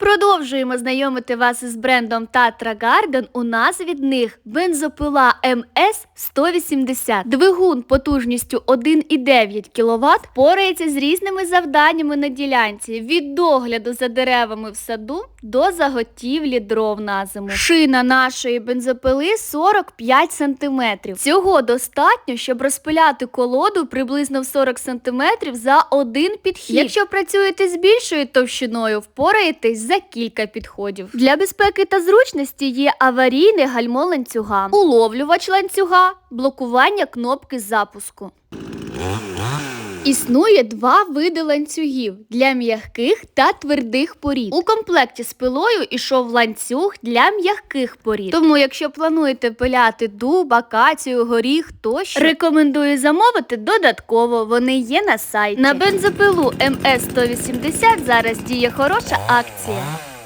Продовжуємо знайомити вас із брендом Tatra Garden. У нас від них бензопила МС 180. Двигун потужністю 1,9 кВт порається з різними завданнями на ділянці від догляду за деревами в саду до заготівлі дров на зиму. Шина нашої бензопили 45 см. Цього достатньо, щоб розпиляти колоду приблизно в 40 см за один підхід. Якщо працюєте з більшою товщиною, впораєтесь за кілька підходів. Для безпеки та зручності є аварійне гальмо ланцюга, уловлювач ланцюга, блокування кнопки запуску. Існує два види ланцюгів для м'яких та твердих порід. У комплекті з пилою ішов ланцюг для м'яких порід. Тому, якщо плануєте пиляти дуб, акацію, горіх тощо, рекомендую замовити додатково. Вони є на сайті. На бензопилу МС 180 зараз діє хороша акція.